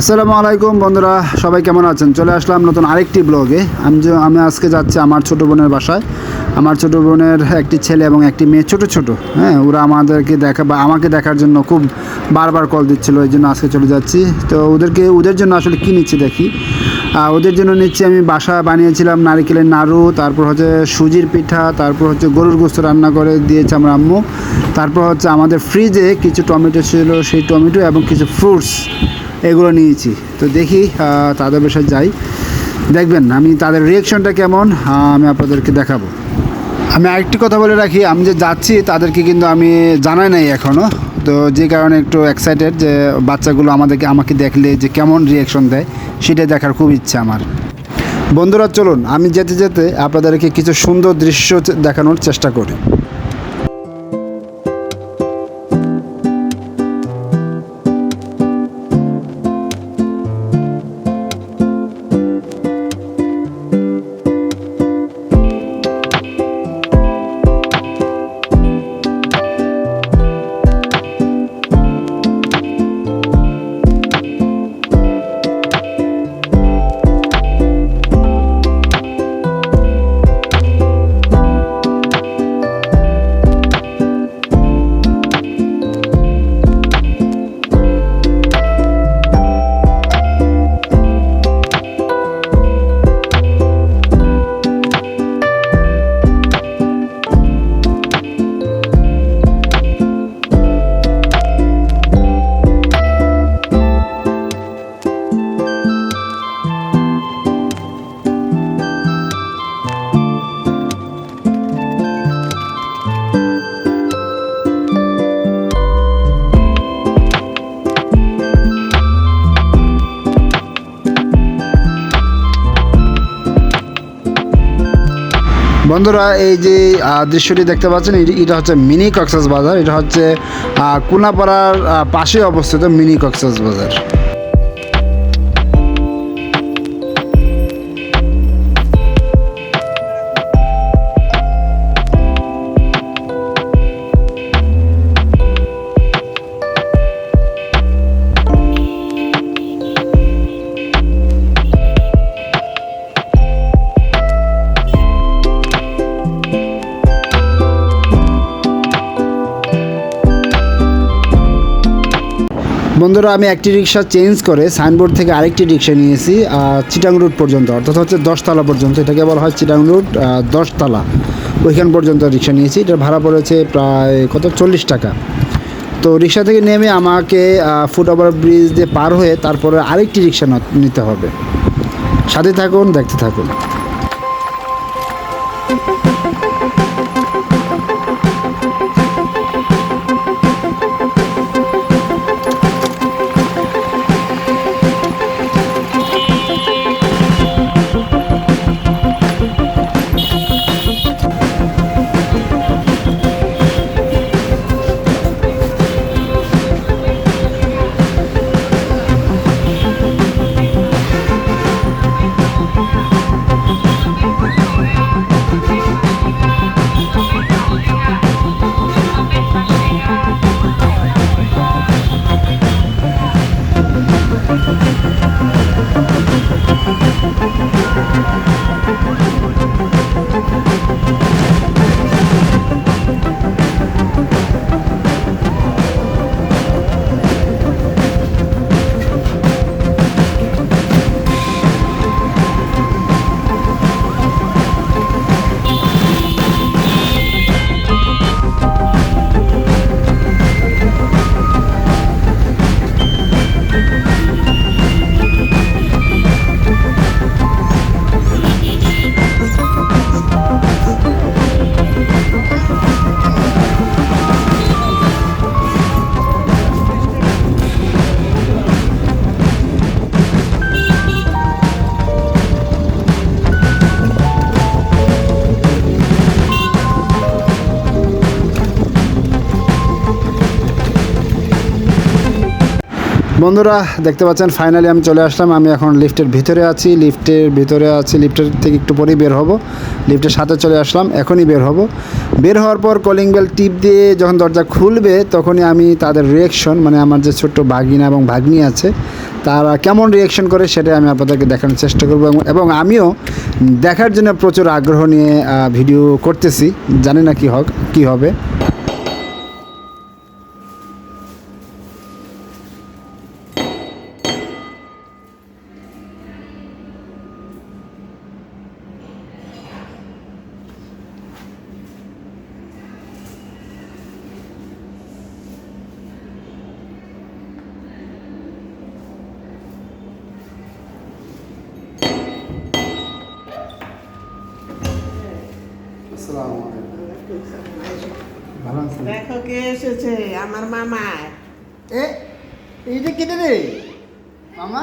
আসসালামু আলাইকুম বন্ধুরা, সবাই কেমন আছেন? চলে আসলাম নতুন আরেকটি ব্লগে। আমি যে, আমি আজকে যাচ্ছি আমার ছোট বোনের বাসায়। আমার ছোট বোনের একটি ছেলে এবং একটি মেয়ে ছোট ছোট হ্যাঁ? ওরা আমাদেরকে দেখা বা আমাকে দেখার জন্য খুব বারবার কল দিচ্ছিল, এই জন্য আজকে চলে যাচ্ছি। তো ওদেরকে, ওদের জন্য আসলে কী নিচ্ছি দেখি। ওদের জন্য নিচ্ছি আমি বাসা বানিয়েছিলাম নারিকেলের নাড়ু, তারপর হচ্ছে সুজির পিঠা, তারপর হচ্ছে গরুর গোস্ত রান্না করে দিয়েছে আমার আম্মু। তারপর হচ্ছে আমাদের ফ্রিজে কিছু টমেটো ছিল, সেই টমেটো এবং কিছু ফ্রুটস এগুলো নিয়েছি। তো দেখি তাদের বাসায় যাই। দেখবেন, আমি তাদের রিয়েকশনটা কেমন আমি আপনাদেরকে দেখাবো। আমি আরেকটি কথা বলে রাখি, আমি যে যাচ্ছি, তাদেরকে কিন্তু আমি জানাই নাই এখনও তো যে কারণে একটু এক্সাইটেড যে বাচ্চাগুলো আমাদেরকে, আমাকে দেখলে যে কেমন রিয়াকশন দেয় সেটা দেখার খুব ইচ্ছা আমার। বন্ধুরা, চলুন, আমি যেতে যেতে আপনাদেরকে কিছু সুন্দর দৃশ্য দেখানোর চেষ্টা করি। বন্ধুরা, এই যে দৃশ্যটি দেখতে পাচ্ছেন, এটি- হচ্ছে মিনি কক্সাস বাজার। এটা হচ্ছে কুনাপাড়ার পাশে অবস্থিত মিনি কক্সাস বাজার। বন্ধুরা, আমি একটি রিক্সা চেঞ্জ করে সাইনবোর্ড থেকে আরেকটি রিক্সা নিয়েছি চিটাং রুট পর্যন্ত, অর্থাৎ হচ্ছে দশতলা পর্যন্ত। এটাকে বলা হয় চিটাং রুট দশতলা। ওইখান পর্যন্ত রিক্সা নিয়েছি। এটার ভাড়া পড়েছে প্রায় কত? চল্লিশ টাকা। তো রিক্সা থেকে নেমে আমাকে ফুট ওভার ব্রিজ দিয়ে পার হয়ে তারপরে আরেকটি রিক্সা নিতে হবে। সাথে থাকুন, দেখতে থাকুন। বন্ধুরা, দেখতে পাচ্ছেন ফাইনালি আমি চলে আসলাম। আমি এখন লিফটের ভিতরে আছি। লিফটের ভিতরে আছি লিফটের থেকে একটু পরেই বের হব। লিফটের সাথে চলে আসলাম, এখনই বের হব। বের হওয়ার পর কলিং বেল টিপ দিয়ে যখন দরজা খুলবে, তখনই আমি তাদের রিয়েকশন মানে আমার যে ছোট্ট ভাগিনা এবং ভাগ্নি আছে, তারা কেমন রিয়েকশন করে সেটাই আমি আপনাদেরকে দেখানোর চেষ্টা করব এবং- এবং আমিও দেখার জন্য প্রচুর আগ্রহ নিয়ে ভিডিও করতেছি। জানি না কী হোক, কী হবে। দেখো কে এসেছে আমার মামা। এ এইটা কেটে রে মামা।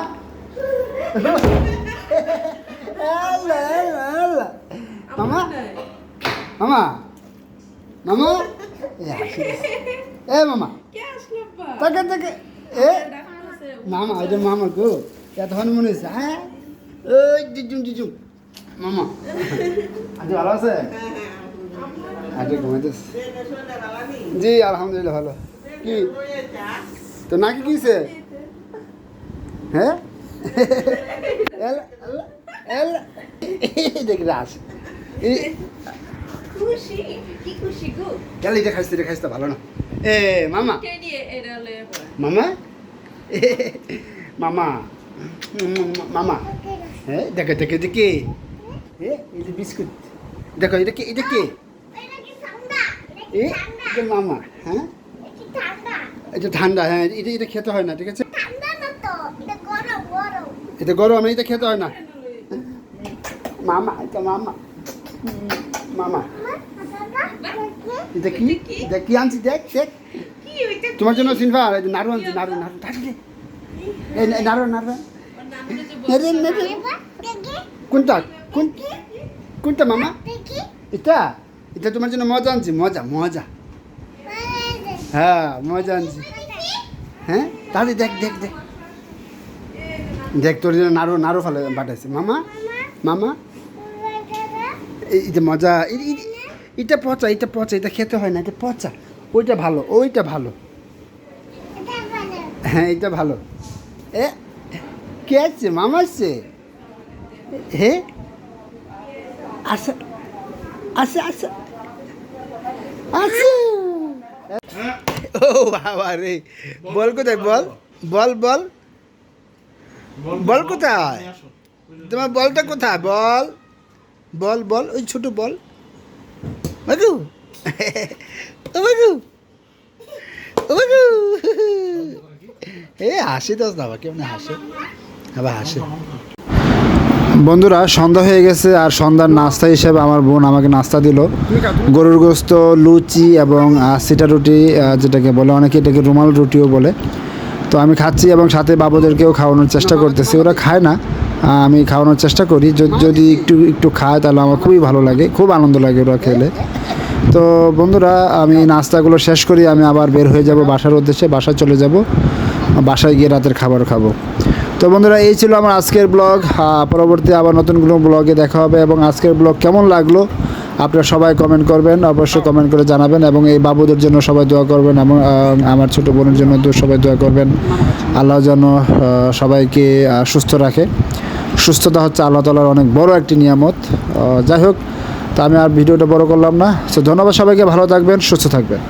মামা? মামা? মামা? এ মামা। তাকে তাকে। এ মামা এটা মামা গো এতক্ষণ মনে হচ্ছে হ্যাঁ? ওই জিজুম জিজুম মামা। আজ ভালো আছে? আজ ঘুমাইতেছে জি আলহামদুলিল্লাহ ভালো। কি? তো নাকি কিছে হ্যাঁ? এল এল দেখ রাস। খুশি? কি খুশি এটা খাইছে এটা খাইছে ভালো না। এ মামা। মামা? মামা। মামা। হ্যাঁ দেখো দেখো কে এ এই যে বিস্কুট। দেখো এটা কে এটা কে? এ এটা মামা হ্যাঁ? এটা ঠান্ডা হ্যাঁ এটা এটা খেতে হয় না, ঠিক আছে? এটা গরম, এটা খেতে হয় না। মামা, এটা মামা। মামা। এটা কি? এটা কি আনছি? দেখ দেখ। তোমার জন্য সিনফা, এই যে নাড়ু আনছি, নাড়ু নাড়ু নাড়ু। এই নাড়ু নাড়ু কোনটা? কোন, কোনটা, মামা? এটা? এটা তোমার জন্য মজা আনছি, মজা মজা। হ্যাঁ মজা আনছি। হ্যাঁ? তাহলে দেখ দেখ দেখ। দেখ, তোর জন্য নাড়ু নাড়ু ফেলে পাঠাইছে। মামা মামা। এই যে মজা এটা পচা এটা পচা, এটা খেতে হয় না, এটা পচা। ওইটা ভালো ওইটা ভালো। হ্যাঁ এটা ভালো। এ, কে আছে মামা আসছে? হে? আসা আসা আসা। ও বাবা রে। বল কোথায়? বল। বল বল। বল কোথায়? তোমার বলটা কোথায়? বল। বল বল। ওই ছোট বল। বাগু ও ও বাগু এ, হাসি দোস না কেমন হাসে? আবার হাসে। বন্ধুরা, সন্ধ্যা হয়ে গেছে আর সন্ধ্যার নাস্তা হিসেবে আমার বোন আমাকে নাস্তা দিল। গরুর গোস্ত, লুচি এবং সিটা রুটি যেটাকে বলে অনেকে এটাকে রুমাল রুটিও বলে। তো আমি খাচ্ছি এবং সাথে বাবুদেরকেও খাওয়ানোর চেষ্টা করতেছি। ওরা খায় না আমি খাওয়ানোর চেষ্টা করি। যদি একটু একটু খায় তাহলে আমার খুবই ভালো লাগে, খুব আনন্দ লাগে ওরা খেলে। তো বন্ধুরা, আমি নাস্তাগুলো শেষ করি, আমি আবার বের হয়ে যাব বাসার উদ্দেশ্যে, বাসায় চলে যাব। বাসায় গিয়ে রাতের খাবার খাব। তো বন্ধুরা, এই ছিল আমার আজকের ব্লগ। পরবর্তী আবার নতুন কোনো ব্লগে দেখা হবে এবং আজকের ব্লগ কেমন লাগল আপনারা সবাই কমেন্ট করবেন, অবশ্যই কমেন্ট করে জানাবেন এবং এই বাবুদের জন্য সবাই দোয়া করবেন এবং আমার ছোট বোনের জন্য সবাই দোয়া করবেন। আল্লাহ যেন সবাইকে সুস্থ রাখে। সুস্থতা হচ্ছে আল্লাহ তালার অনেক বড় একটি নিয়ামত। যাই হোক, তা আমি আর ভিডিওটা বড় করলাম না। তো ধন্যবাদ সবাইকে, ভালো থাকবেন, সুস্থ থাকবেন।